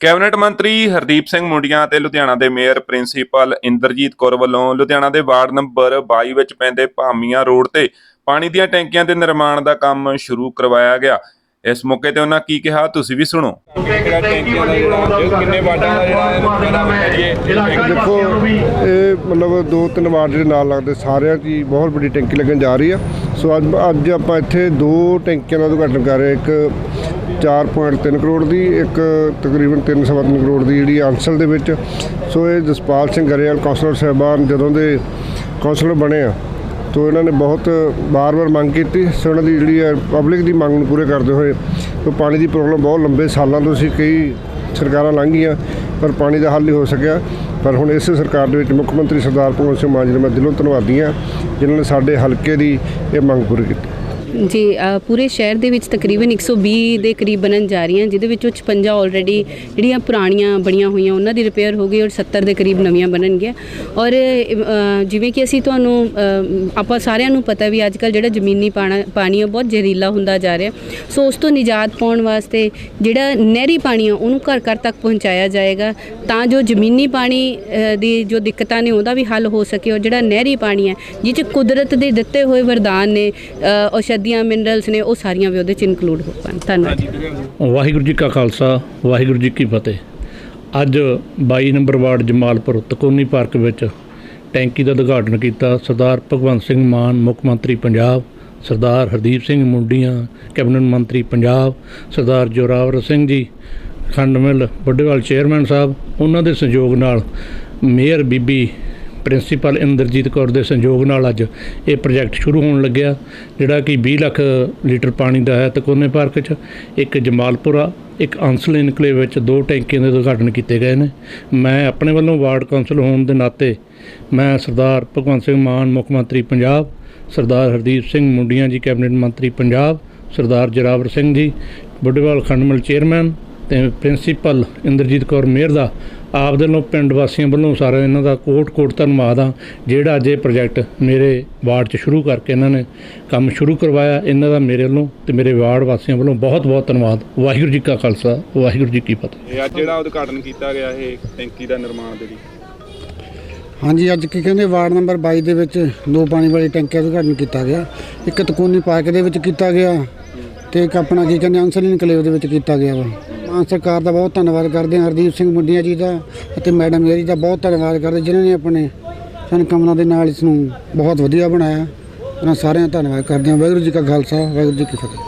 Cabinet ਮੰਤਰੀ ਹਰਦੀਪ ਸਿੰਘ ਮੁੰਡੀਆਂ ਤੇ ਲੁਧਿਆਣਾ ਦੇ ਮੇਅਰ ਪ੍ਰਿੰਸੀਪਲ ਇੰਦਰਜੀਤ ਕੌਰ ਵੱਲੋਂ ਲੁਧਿਆਣਾ ਦੇ ਵਾਰਡ ਨੰਬਰ 22 ਵਿੱਚ ਪੈਂਦੇ ਭਾਮੀਆਂ ਰੋਡ ਤੇ ਪਾਣੀ ਦੀਆਂ ਟੈਂਕੀਆਂ ਦੇ ਨਿਰਮਾਣ ਦਾ ਕੰਮ ਸ਼ੁਰੂ ਕਰਵਾਇਆ ਗਿਆ। ਇਸ ਮੌਕੇ ਤੇ ਉਹਨਾਂ ਕੀ ਕਿਹਾ ਤੁਸੀਂ ਵੀ ਸੁਣੋ। ਦਾ ਦਾ ਦੇਖੋ ਇਹ ਮਤਲਬ ਦੋ ਤਿੰਨ ਵਾਰਡ ਜਿਹੜੇ ਨਾਲ ਲੱਗਦੇ ਸਾਰਿਆਂ ਹੀ ਬਹੁਤ ਵੱਡੀ ਟੈਂਕੀ ਲੱਗਣ ਜਾ ਰਹੀ ਆ। ਸੋ ਅੱਜ ਅੱਜ ਆਪਾਂ ਇੱਥੇ ਦੋ ਟੈਂਕੀਆਂ ਦਾ ਉਦਘਾਟਨ ਕਰ ਰਹੇ ਇੱਕ 4.3 ਕਰੋੜ ਦੀ, ਇੱਕ ਤਕਰੀਬਨ 3.7 ਕਰੋੜ ਦੀ ਜਿਹੜੀ ਅੰਸਲ ਦੇ ਵਿੱਚ। ਸੋ ਇਹ ਜਸਪਾਲ ਸਿੰਘ ਗਰੇਵਾਲ, ਕੌਂਸਲਰ ਸਾਹਿਬਾਨ ਜਦੋਂ ਦੇ ਕੌਂਸਲਰ ਬਣੇ ਆ, ਤੋ ਇਹਨਾਂ ਨੇ ਬਹੁਤ ਵਾਰ-ਵਾਰ ਮੰਗ ਕੀਤੀ। ਸੋ ਇਹਨਾਂ ਦੀ ਜਿਹੜੀ ਹੈ ਪਬਲਿਕ ਦੀ ਮੰਗ ਨੂੰ ਪੂਰੇ ਕਰਦੇ ਹੋਏ, ਤੋ ਪਾਣੀ ਦੀ ਪ੍ਰੋਬਲਮ ਬਹੁਤ ਲੰਬੇ ਸਾਲਾਂ ਤੋਂ ਸੀ, ਕਈ ਸਰਕਾਰਾਂ ਲੰਘੀਆਂ, ਪਰ ਪਾਣੀ ਦਾ ਹੱਲ ਨਹੀਂ ਹੋ ਸਕਿਆ। ਪਰ ਹੁਣ ਇਸੇ ਸਰਕਾਰ ਦੇ ਵਿੱਚ ਮੁੱਖ ਮੰਤਰੀ ਸਰਦਾਰ ਭਗਵੰਤ ਸਿੰਘ ਮਾਨ ਜੀ ਦਾ ਮੈਂ ਦਿਲੋਂ ਧੰਨਵਾਦੀ ਹਾਂ, ਜਿਨ੍ਹਾਂ ਨੇ ਸਾਡੇ ਹਲਕੇ ਦੀ ਇਹ ਮੰਗ ਪੂਰੀ ਕੀਤੀ। ਜੀ ਪੂਰੇ ਸ਼ਹਿਰ ਦੇ ਵਿੱਚ ਤਕਰੀਬਨ 120 ਦੇ ਕਰੀਬ ਬਣਨ ਜਾ ਰਹੀਆਂ ਜਿਹਦੇ ਵਿੱਚੋਂ 56 ਆਲਰੇਡੀ ਜਿਹੜੀਆਂ ਪੁਰਾਣੀਆਂ ਬਣੀਆਂ ਹੋਈਆਂ ਉਹਨਾਂ ਦੀ ਰਿਪੇਅਰ ਹੋ ਗਈ ਔਰ 70 ਦੇ ਕਰੀਬ ਨਵੀਆਂ ਬਣਨਗੀਆਂ ਔਰ ਜਿਵੇਂ ਕਿ ਅਸੀਂ ਤੁਹਾਨੂੰ ਆਪਾਂ ਸਾਰਿਆਂ ਨੂੰ ਪਤਾ ਵੀ ਅੱਜ ਕੱਲ ਜਿਹੜਾ ਜ਼ਮੀਨੀ ਪਾਣਾ ਪਾਣੀ ਆ ਬਹੁਤ ਜ਼ਹਿਰੀਲਾ ਹੁੰਦਾ ਜਾ ਰਿਹਾ। ਸੋ ਉਸ ਤੋਂ ਨਿਜਾਤ ਪਾਉਣ ਵਾਸਤੇ ਜਿਹੜਾ ਨਹਿਰੀ ਪਾਣੀ ਆ ਉਹਨੂੰ ਘਰ ਘਰ ਤੱਕ ਪਹੁੰਚਾਇਆ ਜਾਏਗਾ ਤਾਂ ਜੋ ਜ਼ਮੀਨੀ ਪਾਣੀ ਦੀ ਜੋ ਦਿੱਕਤਾਂ ਨੇ ਉਹਦਾ ਵੀ ਹੱਲ ਹੋ ਸਕੇ। ਔਰ ਜਿਹੜਾ ਨਹਿਰੀ ਪਾਣੀ ਹੈ ਜਿਹ 'ਚ ਕੁਦਰਤ ਦੇ ਦਿੱਤੇ ਹੋਏ ਵਰਦਾਨ ਨੇ ਅ, ਔਸ਼ਧੀਆਂ ਮਿਨਰਲਸ ਨੇ ਉਹ ਸਾਰੀਆਂ ਵੀ ਉਹਦੇ 'ਚ ਇਨਕਲੂਡ ਹੋ ਪਾਣ। ਧੰਨਵਾਦ। ਵਾਹਿਗੁਰੂ ਜੀ ਕਾ ਖਾਲਸਾ ਵਾਹਿਗੁਰੂ ਜੀ ਕੀ ਫਤਿਹ। ਅੱਜ 22 ਨੰਬਰ ਵਾਰਡ ਜਮਾਲਪੁਰ ਤਕੋਨੀ ਪਾਰਕ ਵਿੱਚ ਟੈਂਕੀ ਦਾ ਉਦਘਾਟਨ ਕੀਤਾ ਸਰਦਾਰ ਭਗਵੰਤ ਸਿੰਘ ਮਾਨ ਮੁੱਖ ਮੰਤਰੀ ਪੰਜਾਬ ਸਰਦਾਰ ਹਰਦੀਪ ਸਿੰਘ ਮੁੰਡੀਆਂ ਕੈਬਨਿਟ ਮੰਤਰੀ ਪੰਜਾਬ ਸਰਦਾਰ ਜੋਰਾਵਰ ਸਿੰਘ ਜੀ ਖੰਡ ਮਿੱਲ ਵੱਡੇਵਾਲ ਚੇਅਰਮੈਨ ਸਾਹਿਬ ਉਹਨਾਂ ਦੇ ਸਹਿਯੋਗ ਨਾਲ ਮੇਅਰ ਬੀਬੀ ਪ੍ਰਿੰਸੀਪਲ ਇੰਦਰਜੀਤ ਕੌਰ ਦੇ ਸੰਯੋਗ ਨਾਲ ਅੱਜ ਇਹ ਪ੍ਰੋਜੈਕਟ ਸ਼ੁਰੂ ਹੋਣ ਲੱਗਿਆ, ਜਿਹੜਾ ਕਿ 20 ਲੱਖ ਲੀਟਰ ਪਾਣੀ ਦਾ ਹੈ ਤਕੋਨੇ ਪਾਰਕ 'ਚ, ਇੱਕ ਜਮਾਲਪੁਰਾ, ਇੱਕ ਅੰਸਲ ਇਨਕਲੇਵ ਵਿੱਚ ਦੋ ਟੈਂਕੀਆਂ ਦੇ ਉਦਘਾਟਨ ਕੀਤੇ ਗਏ ਨੇ। ਮੈਂ ਆਪਣੇ ਵੱਲੋਂ ਵਾਰਡ ਕੌਂਸਲ ਹੋਣ ਦੇ ਨਾਤੇ, ਮੈਂ ਸਰਦਾਰ ਭਗਵੰਤ ਸਿੰਘ ਮਾਨ, ਮੁੱਖ ਮੰਤਰੀ ਪੰਜਾਬ, ਸਰਦਾਰ ਹਰਦੀਪ ਸਿੰਘ ਮੁੰਡੀਆਂ ਜੀ, ਕੈਬਨਿਟ ਮੰਤਰੀ ਪੰਜਾਬ, ਸਰਦਾਰ ਜਰਾਵਰ ਸਿੰਘ ਜੀ, ਬੁੱਢੇਵਾਲ ਖੰਡਮਲ ਚੇਅਰਮੈਨ ਤੇ ਪ੍ਰਿੰਸੀਪਲ ਇੰਦਰਜੀਤ ਕੌਰ ਮੇਅਰ ਦਾ ਆਪ ਦੇ ਵੱਲੋਂ ਪਿੰਡ ਵਾਸੀਆਂ ਵੱਲੋਂ ਸਾਰਾ ਇਹਨਾਂ ਦਾ ਕੋਟ ਕੋਟ ਧੰਨਵਾਦ ਆ ਜਿਹੜਾ ਅੱਜ ਇਹ ਪ੍ਰੋਜੈਕਟ ਮੇਰੇ ਵਾਰਡ 'ਚ ਸ਼ੁਰੂ ਕਰਕੇ ਇਹਨਾਂ ਨੇ ਕੰਮ ਸ਼ੁਰੂ ਕਰਵਾਇਆ ਇਹਨਾਂ ਦਾ ਮੇਰੇ ਵੱਲੋਂ ਤੇ ਮੇਰੇ ਵਾਰਡ ਵਾਸੀਆਂ ਵੱਲੋਂ ਬਹੁਤ ਬਹੁਤ ਧੰਨਵਾਦ। ਵਾਹਿਗੁਰੂ ਜੀ ਕਾ ਖਾਲਸਾ ਵਾਹਿਗੁਰੂ ਜੀ ਕੀ ਫਤਿਹ। ਇਹ ਅੱਜ ਜਿਹੜਾ ਉਦਘਾਟਨ ਕੀਤਾ ਗਿਆ ਇਹ ਟੈਂਕੀ ਦਾ ਨਿਰਮਾਣ ਦੇ ਲਈ। ਹਾਂਜੀ ਅੱਜ ਕੀ ਕਹਿੰਦੇ ਵਾਰਡ ਨੰਬਰ 22 ਦੇ ਵਿੱਚ ਦੋ ਪਾਣੀ ਵਾਲੀ ਟੈਂਕੀਆਂ ਦਾ ਉਦਘਾਟਨ ਕੀਤਾ ਗਿਆ। ਇੱਕ ਤਕੂਨੀ ਪਾਰਕ ਦੇ ਵਿੱਚ ਕੀਤਾ ਗਿਆ ਤੇ ਇੱਕ ਆਪਣਾ ਕੀ ਕਹਿੰਦੇ ਅੰਸਲੀ ਇਨਕਲੇਵ ਦੇ ਵਿੱਚ ਕੀਤਾ ਗਿਆ ਵਾ। ਸਰਕਾਰ ਦਾ ਬਹੁਤ ਧੰਨਵਾਦ ਕਰਦੇ ਹਾਂ, ਹਰਦੀਪ ਸਿੰਘ ਮੁੰਡੀਆਂ ਜੀ ਦਾ ਅਤੇ ਮੈਡਮ ਜੀ ਦਾ ਬਹੁਤ ਧੰਨਵਾਦ ਕਰਦੇ ਜਿਨ੍ਹਾਂ ਨੇ ਆਪਣੇ ਸਨਕਮਨਾਂ ਦੇ ਨਾਲ ਇਸ ਨੂੰ ਬਹੁਤ ਵਧੀਆ ਬਣਾਇਆ। ਉਹਨਾਂ ਸਾਰਿਆਂ ਦਾ ਧੰਨਵਾਦ ਕਰਦੇ ਹਾਂ। ਵਾਹਿਗੁਰੂ ਜੀ ਕਾ ਖਾਲਸਾ, ਵਾਹਿਗੁਰੂ ਜੀ ਕੀ ਫਤਿਹ।